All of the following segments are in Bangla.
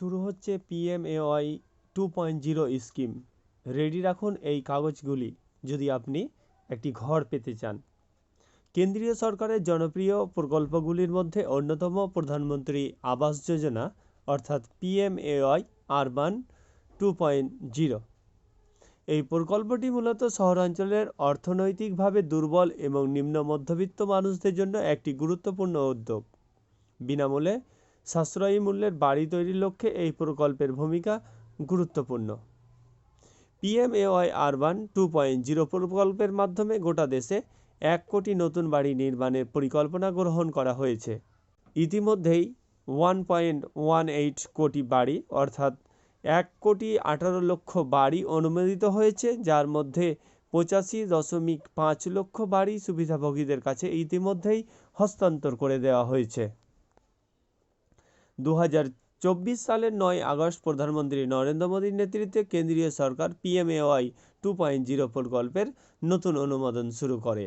শুরু হচ্ছে P M A Y two point zero scheme. Ready রাখুন এই কাগজগুলি, যদি আপনি একটি ঘর পেতে চান। কেন্দ্রীয় সরকারের জনপ্রিয় প্রকল্পগুলির মধ্যে অন্যতম প্রধানমন্ত্রী আবাস যোজনা, অর্থাৎ P M A Y urban two point zero এই প্রকল্পটি মূলত শহরাঞ্চলের অর্থনৈতিকভাবে দুর্বল এবং নিম্ন মধ্যবিত্ত মানুষদের জন্য একটি গুরুত্বপূর্ণ উদ্যোগ। বিনামূল্যে সাশ্রয়ী মূল্যের বাড়ি তৈরির লক্ষ্যে এই প্রকল্পের ভূমিকা গুরুত্বপূর্ণ। P M A Y urban two point zero প্রকল্পের মাধ্যমে গোটা দেশে এক কোটি নতুন বাড়ি নির্মাণের পরিকল্পনা গ্রহণ করা হয়েছে। ইতিমধ্যেই ওয়ান পয়েন্ট ওয়ান এইট কোটি বাড়ি অর্থাৎ এক কোটি আঠারো লক্ষ বাড়ি অনুমোদিত হয়েছে, যার মধ্যে পঁচাশি দশমিক পাঁচ লক্ষ বাড়ি সুবিধাভোগীদের কাছে ইতিমধ্যেই হস্তান্তর করে দেওয়া হয়েছে। দু চব্বিশ সালের নয় আগস্ট প্রধানমন্ত্রী নরেন্দ্র মোদীর নেতৃত্বে কেন্দ্রীয় সরকার P M A Y two point zero প্রকল্পের নতুন অনুমোদন শুরু করে।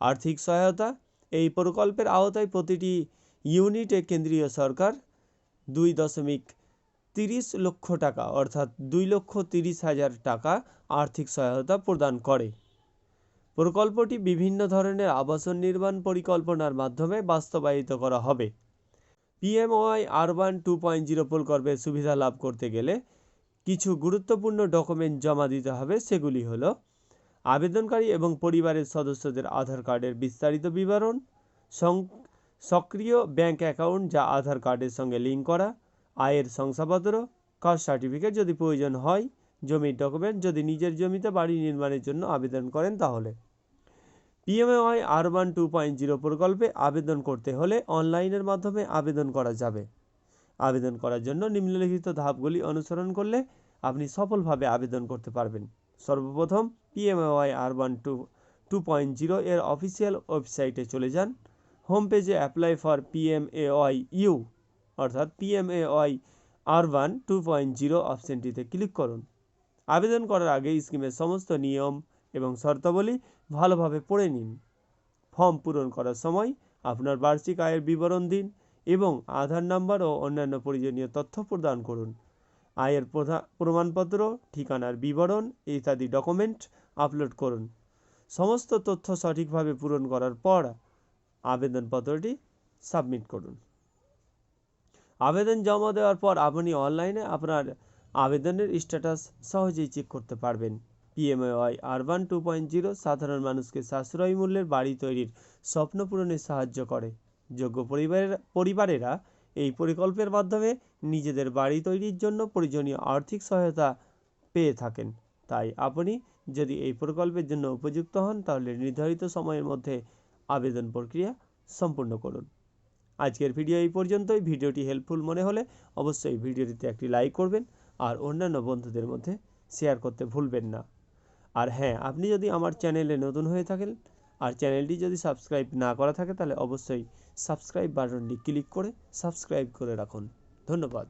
আর্থিক সহায়তা, এই প্রকল্পের আওতায় প্রতিটি ইউনিটে কেন্দ্রীয় সরকার দুই দশমিক তিরিশ লক্ষ টাকা অর্থাৎ দুই লক্ষ তিরিশ হাজার টাকা আর্থিক সহায়তা প্রদান করে। প্রকল্পটি বিভিন্ন ধরনের আবাসন নির্মাণ পরিকল্পনার মাধ্যমে বাস্তবায়িত করা হবে। P M Y urban two point zero প্রকল্পের সুবিধা লাভ করতে গেলে। কিছু গুরুত্বপূর্ণ ডকুমেন্ট জমা দিতে হবে, সেগুলি হলো আবেদনকারী এবং পরিবারের সদস্যদের আধার কার্ডের বিস্তারিত বিবরণ সক্রিয় ব্যাংক অ্যাকাউন্ট যা আধার কার্ডের সঙ্গে লিঙ্ক করা, আয়ের শংসাপত্র, কাস্ট সার্টিফিকেট যদি প্রয়োজন হয়, জমির ডকুমেন্ট যদি নিজের জমিতে বাড়ি নির্মাণের জন্য আবেদন করেন তাহলে। P M A Y urban two point zero প্রকল্পে আবেদন করতে হলে অনলাইনের মাধ্যমে আবেদন করা যাবে। আবেদন করার জন্য নিম্নলিখিত ধাপগুলি অনুসরণ করলে আপনি সফলভাবে আবেদন করতে পারবেন। সর্বপ্রথম PMAY urban two two point zero এর অফিসিয়াল ওয়েবসাইটে চলে যান। হোম পেজে অ্যাপ্লাই ফর পিএমএওয়াই ইউ অর্থাৎ PMAY urban two point zero অপশানটিতে click করুন। আবেদন করার আগে স্কিমের সমস্ত নিয়ম এবং শর্তাবলী ভালোভাবে পড়ে নিন। ফর্ম পূরণ করার সময় আপনার বার্ষিক আয়ের বিবরণ দিন এবং আধার নাম্বার ও অন্যান্য প্রয়োজনীয় তথ্য প্রদান করুন। আয়ের প্রমাণপত্র, ঠিকানার বিবরণ ইত্যাদি ডকুমেন্ট আপলোড করুন। সমস্ত তথ্য সঠিকভাবে পূরণ করার পর আবেদনপত্রটি সাবমিট করুন। আবেদন জমা দেওয়ার পর আপনি অনলাইনে আপনার আবেদনের স্ট্যাটাস সহজেই চেক করতে পারবেন। PMAY urban two point zero সাধারণ মানুষকে সাশ্রয়ী মূল্যের বাড়ি তৈরির স্বপ্ন পূরণে সাহায্য করে। যোগ্য পরিবারের, পরিবারেরা এই প্রকল্পের মাধ্যমে নিজেদের বাড়ি তৈরির জন্য প্রয়োজনীয় আর্থিক সহায়তা পেয়ে থাকেন। তাই আপনি যদি এই প্রকল্পের জন্য উপযুক্ত হন, তাহলে নির্ধারিত সময়ের মধ্যে আবেদন প্রক্রিয়া সম্পূর্ণ করুন। আজকের ভিডিও এই পর্যন্তই। ভিডিওটি হেল্পফুল মনে হলে অবশ্যই ভিডিওটিতে একটি লাইক করবেন আর অন্যান্য বন্ধুদের মধ্যে শেয়ার করতে ভুলবেন না। আর হ্যাঁ আপনি যদি আমার চ্যানেলে নতুন হয়ে থাকেন আর চ্যানেলটি যদি সাবস্ক্রাইব না করা থাকে তাহলে অবশ্যই সাবস্ক্রাইব বাটনটি ক্লিক করে সাবস্ক্রাইব করে রাখুন। ধন্যবাদ।